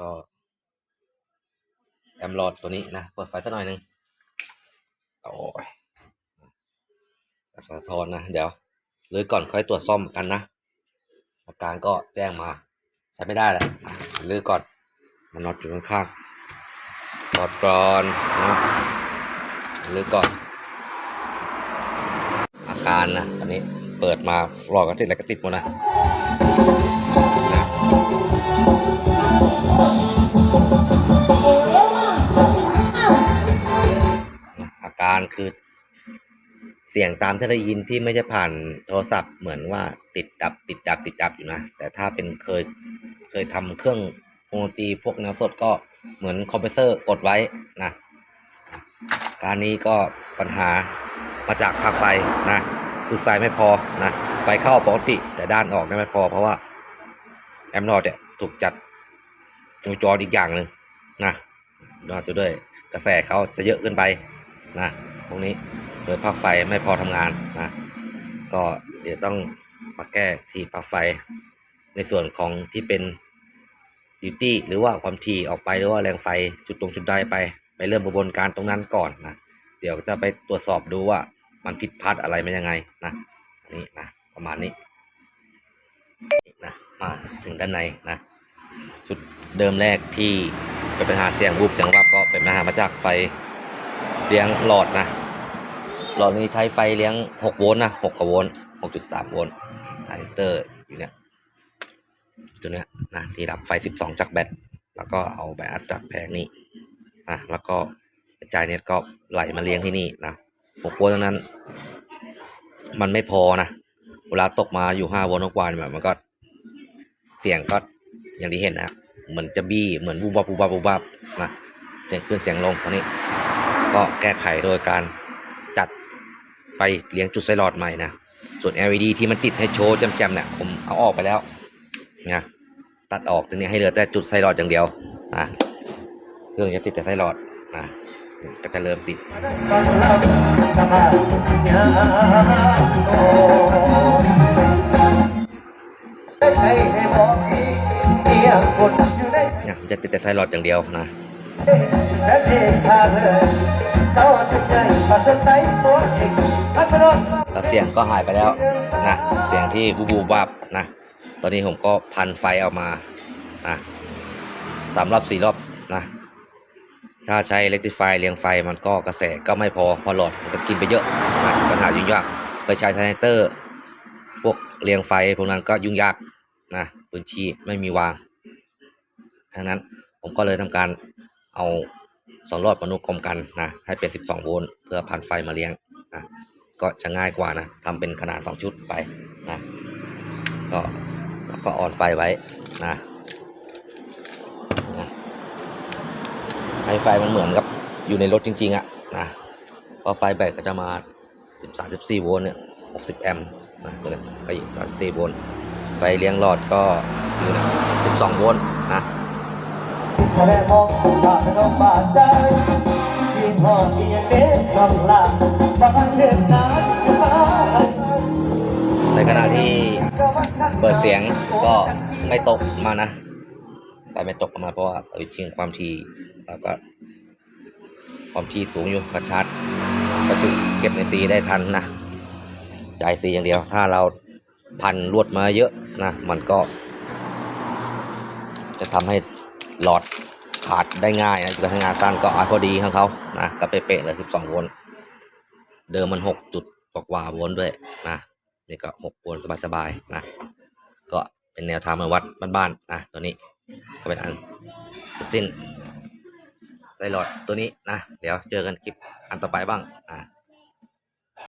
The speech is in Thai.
ก็แอมลอดตัวนี้นะ เปิดไฟสักหน่อยหนึงโอ้ยสะท้อนนะ เดี๋ยวหรือก่อนค่อยตรวจซ่อมกันนะ อาการก็แจ้งมา ใช้ไม่ได้แล้วอะหรือก่อนมันน็อตอยู่ข้างๆถอดกรอนนะหรือก่อน อาการนะตอนนี้เปิดมาหลอดก็ติดอะไรก็ติดหมดนะาการคือเสียงตามที่ได้ยินที่ไม่ใช่ผ่านโทรศัพท์เหมือนว่าติดดับติดดับติดดับอยู่นะ แต่ถ้าเป็นเคยเคยทำเครื่องวงดนตรีพวกแนวสดก็เหมือนคอมเพรสเซอร์กดไว้นะการนี้ก็ปัญหามาจากภาคไฟนะคือไฟไม่พอนะไฟเข้าปกติแต่ด้านออกไม่พอ เพราะว่าแอมโลอดเนี่ยถูกจัดวงจรอีกอย่างหนึ่งนะนอกจากด้วยกระแสเขาจะเยอะเกินไป นะตรงนี้โดยปลั๊กไฟไม่พอทำงานนะก็เดี๋ยวต้องมาแก้ที่ปลั๊กไฟในส่วนของที่เป็นดิวตี้หรือว่าความถี่ออกไปหรือว่าแรงไฟจุดตรงจุดใดไป ไปเริ่มกระบวนการตรงนั้นก่อนนะเดี๋ยวจะไปตรวจสอบดูว่ามันผิดพลาดอะไรมายังไงนะอันนี้นะประมาณนี้นะมาถึงด้านในนะจุดเดิมแรกที่เป็นปัญหาเสียงวูบเสียงวับก็เป็นปัญหามาจากไฟ เลี้ยงหลอดนะ หลอดนี้ใช้ไฟเลี้ยง 6 โวลต์นะ6กว่าโวลต์6.3 โวลต์ไทเตอร์อยู่เนี่ยตัวเนี้ยนะที่รับไฟ 12 จากแบต แล้วก็เอาแบตจากแผงนี้นะแล้วก็กระจายเน็ตก็ไหลมาเลี้ยงที่นี่นะหกโวลต์เท่านั้น มันไม่พอนะ เวลาตกมาอยู่ห้าโวลต์กว่าเนี่ยมันก็เสียงก็อย่างที่เห็นนะเหมือนจะบี้เหมือนบูบับบูบับบูบับนะเสียงขึ้นเสียงลงตอนนี้ ก็แก้ไขโดยการจัดไฟเลี้ยงจุดไซรอดใหม่นะ ส่วน LED ที่มันติดให้โชว์แจ่มๆเนี่ยผมเอาออกไปแล้วนะตัดออกตรงนี้ให้เหลือแต่จุดไซรอดอย่างเดียวนะเครื่องจะติดแต่ไซรอดนะก็จะเริ่มติดเนี่ยมันจะติดแต่ไซรอดอย่างเดียวนะ แล้วเสียงก็หายไปแล้วนะ เสียงที่บูบูบับนะ ตอนนี้ผมก็พันไฟออกมานะสามรอบสี่รอบนะ ถ้าใช้เล็กติไฟเรียงไฟมันก็กระแสก็ไม่พอพอหลอดมันก็กินไปเยอะนะปัญหายุ่งยากไปใช้ไทเตอร์ พวกเรียงไฟพวกนั้นก็ยุ่งยากนะพื้นที่ไม่มีวางดังนั้นผมก็เลยทำการเอา สองหลอดมนุกรมกันนะให้เป็น 12 โวลต์เพื่อพันไฟมาเลี้ยงนะก็จะง่ายกว่านะทำเป็นขนาด 2 ชุดไปนะก็แล้วก็ออนไฟไว้นะนะให้ไฟมันเหมือนกับอยู่ในรถจริงๆอะนะพราะไฟแบตก็จะมา 13 14 โวลต์เนี่ย 60 แอมป์นะตัวนี้ก็อยู่ 34 โวลต์ไฟเลี้ยงหลอดก็อยู่นะ12 โวลต์นะ แค่มองบาดน้องบาดใจยิ่งหอดยิ่งเด็ดคำลาบางเรื่องนั้นสบายในขณะที่เปิดเสียงก็ไม่ตกมานะไฟไม่ตกออกมาเพราะว่าเอาจริงความถี่แล้วก็ ความถี่สูงอยู่กระชัดก็จุเก็บในซีได้ทันนะจ่ายซีอย่างเดียว ถ้าเราพันลวดมาเยอะนะ มันก็ จะทำให้ หลอดขาดได้ง่ายนะการทำงานสั้นก็อาพอดีของเขานะก็เป๊ะๆเลย12โวลต์เดิมมัน 6 จุดกว่าโวลต์ด้วยนะนี่ก็6โวลต์สบายๆนะก็เป็นแนวทางมาวัดบ้านๆนะตัวนี้ก็เป็นอันสิ้นไซรอดตัวนี้นะ เดี๋ยวเจอกันคลิปอันต่อไปบ้างอะ